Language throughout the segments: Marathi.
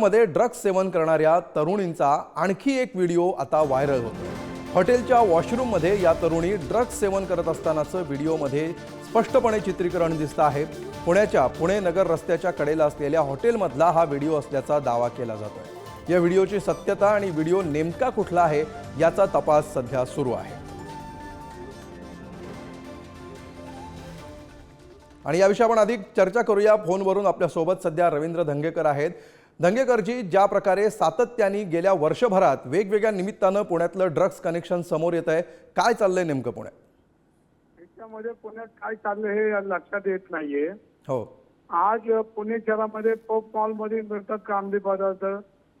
मध्ये ड्रग्ज सेवन करणाऱ्या तरुणींचा आणखी एक व्हिडिओ आता व्हायरल होतो हॉटेलच्या वॉशरूममध्ये या तरुणी ड्रग्ज सेवन करत असतानाचं व्हिडिओमध्ये स्पष्टपणे चित्रीकरण दिसतं आहे. पुण्याच्या पुणे नगर रस्त्याच्या कडेला असलेल्या हॉटेलमधला हा व्हिडिओ असल्याचा दावा केला जातो या व्हिडिओची सत्यता आणि व्हिडिओ नेमका कुठला आहे याचा तपास सध्या सुरू आहे. आणि याविषयी आपण अधिक चर्चा करूया. फोनवरून आपल्यासोबत सध्या रवींद्र धंगेकर आहेत. धंगेकरजी ज्या प्रकारे सातत्याने गेल्या वर्षभरात वेगवेगळ्या निमित्तानं पुण्यातलं ड्रग्ज कनेक्शन समोर येत आहे काय चाललंय नेमकं पुण्यात? त्याच्यामध्ये पुण्यात काय चाललं हे लक्षात येत नाहीये. हो. आज पुणे शहरामध्ये पॉप मॉलमध्ये मिळतात कामदी पदार्थ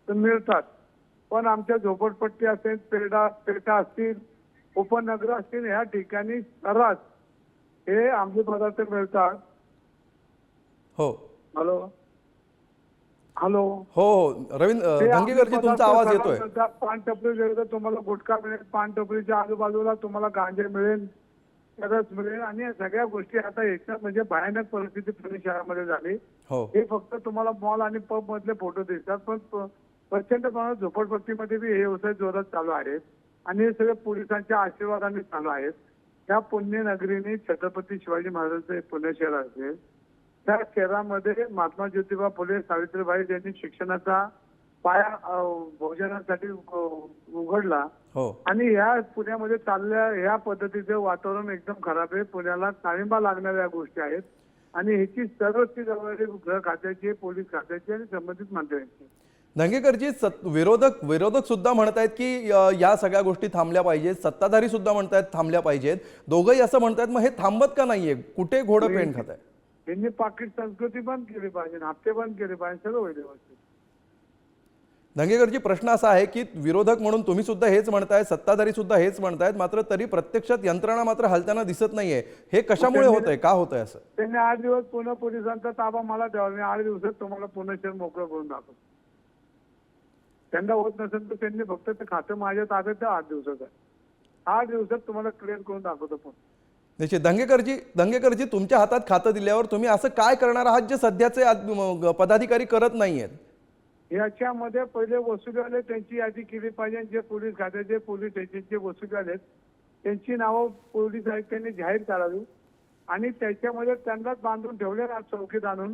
तर मिळतात. पण आमच्या झोपडपट्टी असेल पेडा पेटा असतील उपनगर असतील ह्या ठिकाणी सर्रास हे आमचे पदार्थ मिळतात. हो. हॅलो. हॅलो. हो हो. रवींद्र धंगेकरजी तुमचा आवाज येतोय. पान टपरी गेलं तर तुम्हाला गुटखा मिळेल पान टपरीच्या आजूबाजूला तुम्हाला गांजे मिळेल सरस मिळेल. आणि सगळ्या गोष्टी आता याच्यात म्हणजे भयानक परिस्थिती पुणे शहरामध्ये झाली. हो. हे फक्त तुम्हाला मॉल आणि पब मधले फोटो दिसतात पण प्रचंड प्रमाणात झोपडपट्टीमध्ये बी हे व्यवसाय जोरात चालू आहेत. आणि हे सगळे पोलिसांच्या आशीर्वादाने चालू आहेत. त्या पुण्यनगरीने छत्रपती शिवाजी महाराजांचं पुणे शहर असेल त्या शहरामध्ये महात्मा ज्योतिबा फुले सावित्रीबाई यांनी शिक्षणाचा पाया भोजनासाठी उघडला हो. आणि ह्या पुण्यामध्ये चालल्या ह्या पद्धतीचं वातावरण एकदम खराब आहे. पुण्याला ताळिंबा लागणाऱ्या गोष्टी आहेत आणि ह्याची सर्वच जबाबदारी गृह खात्याची पोलीस खात्याची आणि संबंधित मंत्र्यांची. धंगेकरजी सत विरोधक विरोधक सुद्धा म्हणतायत की या सगळ्या गोष्टी थांबल्या पाहिजेत. सत्ताधारी सुद्धा म्हणतायत थांबल्या पाहिजेत. दोघंही असं म्हणतायत मग हे थांबत का नाहीये? कुठे घोडं पेंड खात आहे यांनी पाकिट संस्कृती बंद केली पाहिजे हप्ते बंद केले पाहिजे सगळं होईल व्यवस्थित. धंगेकरजी प्रश्न असा आहे की विरोधक म्हणून तुम्ही सुद्धा हेच म्हणताय सत्ताधारी सुद्धा हेच म्हणतायत मात्र तरी प्रत्यक्षात यंत्रणा मात्र हलताना दिसत नाहीये. हे कशामुळे होत आहे का होत आहे असं? त्यांनी आठ दिवस पुणे पोलिसांचा ताबा मला द्यावा मी आठ दिवसात तुम्हाला पुणे शहर मोकळं करून दाखवतो. त्यांना होत नसेल तर त्यांनी फक्त ते खातं माझ्या ताब्यात द्या आठ दिवसाचं. आठ दिवसात तुम्हाला क्लिअर करून दाखवतो पण. निश्चित. दंगेकरजी दंगेकरजी तुमच्या हातात खातं दिल्यावर तुम्ही असं काय करणार आहात जे सध्याचे पदाधिकारी करत नाहीयेत? याच्यामध्ये पहिले वसुलीवाले त्यांची यादी केली पाहिजे. जे पोलीस खात्याचे पोलीस स्टेशनचे वसुलीवाले आहेत, त्यांची नावं पोलीस आयुक्तांनी जाहीर करावी. आणि त्याच्यामध्ये त्यांनाच बांधून ठेवले ना चौकीत आणून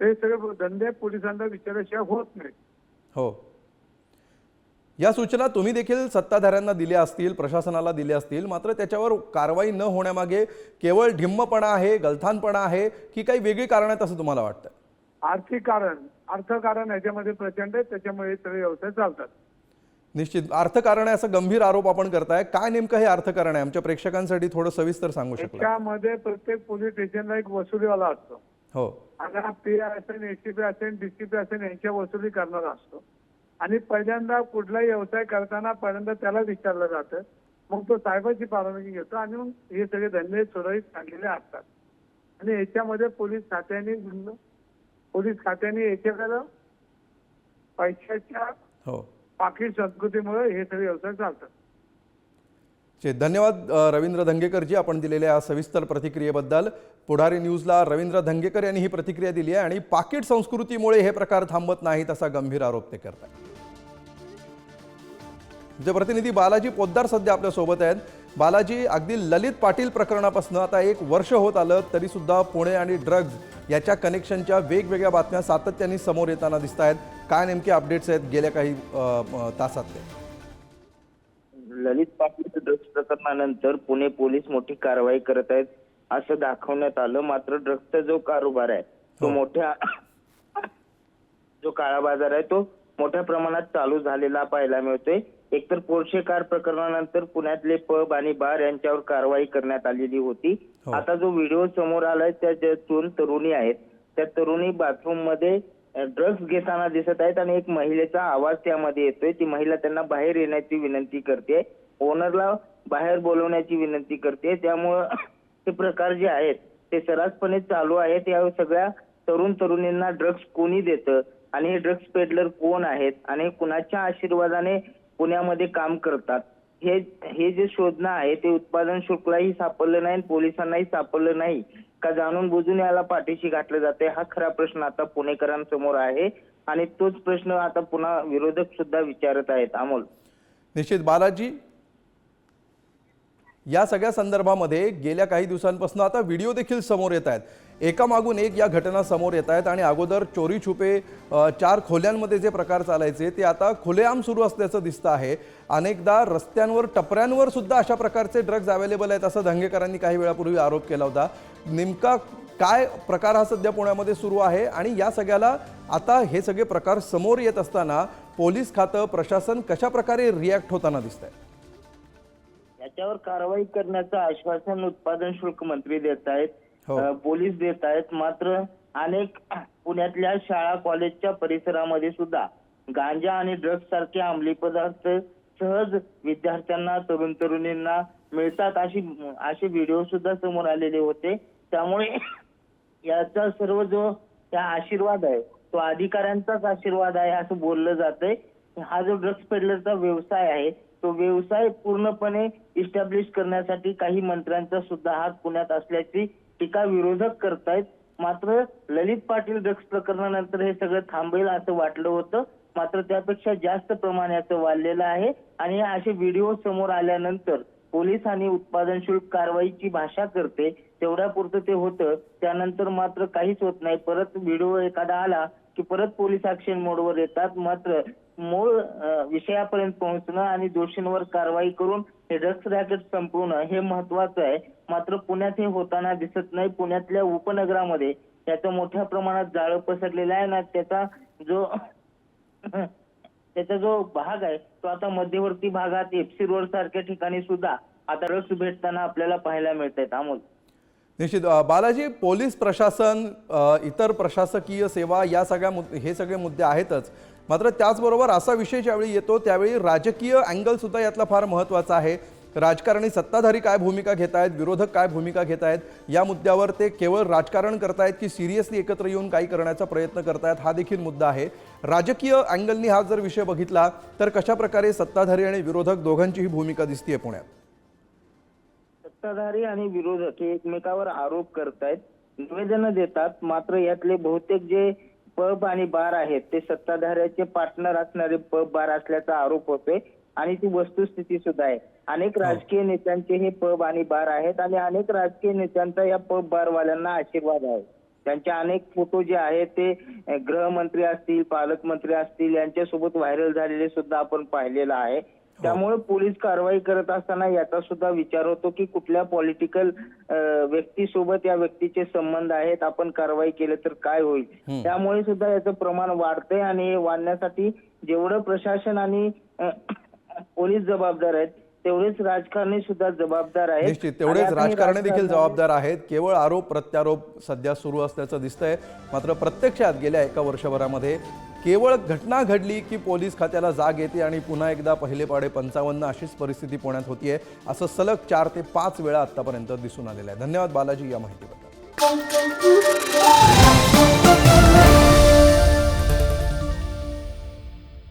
हे सगळे धंदे पोलिसांना विचारल्याशिवाय होत नाही हो. या सूचना तुम्ही देखील सत्ताधाऱ्यांना दिल्या असतील प्रशासनाला दिल्या असतील मात्र त्याच्यावर कारवाई न होण्यामागे केवळ ढिम्मपणा आहे गलथानपणा आहे की काही वेगळी कारण आहेत असं तुम्हाला वाटतं? आर्थिक कारण अर्थकारण याच्यामध्ये प्रचंड आहे त्याच्यामुळे सगळे व्यवसाय चालतात. निश्चित अर्थकारण आहे असं गंभीर आरोप आपण करताय. काय नेमकं हे अर्थकारण आहे? आमच्या प्रेक्षकांसाठी थोडं सविस्तर सांगू शकला त्याच्यामध्ये प्रत्येक पोलीस स्टेशनला एक वसुलीवाला असतो. हो. आता पी आय असेल एसटीपी असेल डीसीपी असेल यांच्या वसुली करणारा असतो. आणि पहिल्यांदा कुठलाही व्यवसाय करताना पहिल्यांदा त्याला विचारलं जातं. मग तो साहेबाची परवानगी घेतो आणि मग हे सगळे धंदे सुरळीत चाललेले असतात. आणि याच्यामध्ये पोलीस खात्याने पोलीस खात्याने याच्याकडे पैशाच्या हो. पाकिट संस्कृतीमुळे हे सगळे व्यवसाय चालतात. चे धन्यवाद रवींद्र धंगेकरजी. आपण दिलेल्या सविस्तर प्रतिक्रियेबद्दल पुढारी न्यूजला रवींद्र धंगेकर यांनी ही प्रतिक्रिया दिली आहे आणि पाकिट संस्कृतीमुळे हे प्रकार थांबत नाहीत असा गंभीर आरोप ते करतात जे प्रतिनिधी बालाजी पोद्दार सध्या आपल्यासोबत आहेत. बालाजी अगदी ललित पाटील प्रकरणापासून आता एक वर्ष होत आलं तरी सुद्धा पुणे आणि ड्रग्ज याच्या कनेक्शनच्या वेगवेगळ्या बातम्या सातत्याने समोर येताना दिसत आहेत काय नेमके अपडेट्स आहेत गेल्या काही तासातले ललित पाटील ड्रग्ज प्रकरणानंतर पुणे पोलीस मोठी कारवाई करत आहेत असं दाखवण्यात आलं मात्र ड्रग्जचा जो कारोबार आहे तो हो. मोठ्या जो काळा बाजार आहे तो मोठ्या प्रमाणात चालू झालेला पाहायला मिळतोय एकतर पोर्शे कार प्रकरणानंतर पुण्यातले पब आणि बार यांच्यावर कारवाई करण्यात आलेली होती हो. आता जो व्हिडिओ समोर आलाय त्या ज्या दोन तरुणी आहेत त्या तरुणी बाथरूममध्ये ड्रग्ज घेताना दिसत आहेत आणि एक महिलेचा आवाज त्यामध्ये येतोय. ती महिला त्यांना बाहेर येण्याची विनंती करते. ओनरला बाहेर बोलवण्याची विनंती करते. त्यामुळं हे प्रकार जे आहेत ते सर्रासपणे चालू आहेत. या सगळ्या तरुण तरुणींना ड्रग्ज कोणी देतं? आणि हे ड्रग्ज पेडलर कोण आहेत? आणि कुणाच्या आशीर्वादाने पुण्यामध्ये काम करतात? हे हे जे शोधणं आहे ते उत्पादन शुल्कलाही सापडलं नाही आणि पोलिसांनाही सापडलं नाही. का जाणून बुजून याला पाठीशी घातलं जाते? हा खरा प्रश्न आता पुणेकरांसमोर आहे आणि तोच प्रश्न आता पुन्हा विरोधक सुद्धा विचारत आहेत. अमोल. निश्चित. बालाजी या सगळ्या संदर्भामध्ये गेल्या काही दिवसांपासून आता व्हिडिओ देखील समोर येत आहेत. एकामागून एक या घटना समोर येत आहेत आणि अगोदर चोरी छुपे चार खोल्यांमध्ये जे प्रकार चालायचे ते आता खुलेआम सुरू असल्याचं दिसतं आहे. अनेकदा रस्त्यांवर टपऱ्यांवर सुद्धा अशा प्रकारचे ड्रग्ज अवेलेबल आहेत असं धंगेकरांनी काही वेळापूर्वी आरोप केला होता. नेमका काय प्रकार हा सध्या पुण्यामध्ये सुरू आहे आणि या सगळ्याला आता हे सगळे प्रकार समोर येत असताना पोलीस खातं प्रशासन कशा प्रकारे रिॲक्ट होताना दिसत आहे याच्यावर कारवाई करण्याचं आश्वासन उत्पादन शुल्क मंत्री देत आहेत. हो. अ, पोलीस देत आहेत. मात्र अनेक पुण्यातल्या शाळा कॉलेजच्या परिसरामध्ये सुद्धा गांजा आणि ड्रग्ज सारखे अंमली पदार्थ सहज विद्यार्थ्यांना तरुण तरुणींना मिळतात अशी असे व्हिडिओ सुद्धा समोर आलेले होते. त्यामुळे याचा सर्व जो त्या आशीर्वाद आहे तो अधिकाऱ्यांचाच आशीर्वाद आहे असं बोललं जातंय. हा जो ड्रग्ज पेडलरचा व्यवसाय आहे तो व्यवसाय पूर्णपणे इस्टॅब्लिश करण्यासाठी काही मंत्र्यांचा सुद्धा हात पुण्यात असल्याची टीका विरोधक करतायत. मात्र ललित पाटील ड्रग्ज प्रकरणानंतर हे सगळं थांबेल असं वाटलं होतं. मात्र त्यापेक्षा जास्त प्रमाणात वाढलेलं आहे. आणि असे व्हिडिओ समोर आल्यानंतर पोलीस आणि उत्पादन शुल्क कारवाईची भाषा करते. तेवढ्या पुरतं ते होतं. त्यानंतर मात्र काहीच होत नाही. परत व्हिडिओ एखादा आला की परत पोलीस ऍक्शन मोडवर येतात. मात्र मूळ विषयापर्यंत पोहोचणं आणि दोषींवर कारवाई करून हे ड्रग्स रॅकेट संपवणं हे महत्वाचं आहे. मात्र पुण्यात हे होताना दिसत नाही. पुण्यातल्या उपनगरामध्ये त्याचं मोठ्या प्रमाणात जाळं पसरलेलं आहे ना त्याचा जो त्याचा जो भाग आहे तो आता मध्यवर्ती भागात एफसी रोड सारख्या ठिकाणी सुद्धा आता ड्रग्स भेटताना आपल्याला पाहायला मिळत आहेत अमोल. निश्चित. बालाजी पोलीस प्रशासन इतर प्रशासकीय सेवा या सगळ्या हे सगळे मुद्दे आहेतच. मात्र त्याचबरोबर असा विषय ज्यावेळी येतो त्यावेळी राजकीय अँगलसुद्धा यातला फार महत्त्वाचा आहे. राजकारणी सत्ताधारी काय भूमिका घेत आहेत विरोधक काय भूमिका घेत आहेत या मुद्द्यावर ते केवळ राजकारण करतायत की सिरियसली एकत्र येऊन काही करण्याचा प्रयत्न करतायत हा देखील मुद्दा आहे. राजकीय अँगलनी हा जर विषय बघितला तर कशा प्रकारे सत्ताधारी आणि विरोधक दोघांचीही भूमिका दिसतीये पुण्यात? सत्ताधारी आणि विरोधक हे एकमेकावर आरोप करतायत निवेदनं देतात मात्र यातले बहुतेक जे पब आणि बार आहेत ते सत्ताधाऱ्याचे पार्टनर असणारे पब बार असल्याचा आरोप होतोय. आणि ती वस्तुस्थिती सुद्धा आहे. अनेक राजकीय नेत्यांचे हे पब आणि बार आहेत आणि अनेक राजकीय नेत्यांचा या पब बारवाल्यांना आशीर्वाद आहे. त्यांचे अनेक फोटो जे आहेत ते गृहमंत्री असतील पालकमंत्री असतील यांच्यासोबत व्हायरल झालेले सुद्धा आपण पाहिलेलं आहे. त्यामुळे पोलीस कारवाई करत असताना याचा सुद्धा विचार होतो की कुठल्या पॉलिटिकल व्यक्तीसोबत या व्यक्तीचे संबंध आहेत आपण कारवाई केलं तर काय होईल? त्यामुळे सुद्धा याचं प्रमाण वाढतंय आणि हे वाढण्यासाठी जेवढं प्रशासन आणि पोलीस जबाबदार आहेत तेवढेच राजकारणी सुद्धा जबाबदार आहेत. निश्चित तेवढेच हे राजकारणी देखील जबाबदार आहेत. केवळ आरोप प्रत्यारोप सध्या सुरू असल्याचं दिसतंय. मात्र प्रत्यक्षात गेल्या एका वर्षभरामध्ये केवळ घटना घडली की पोलीस खात्याला जाग येते आणि पुन्हा एकदा पहिले पाडे पंचावन्न अशीच परिस्थिती पुण्यात होतीये असं सलग चार ते पाच वेळा आतापर्यंत दिसून आलेलं आहे. धन्यवाद बालाजी या माहितीबद्दल.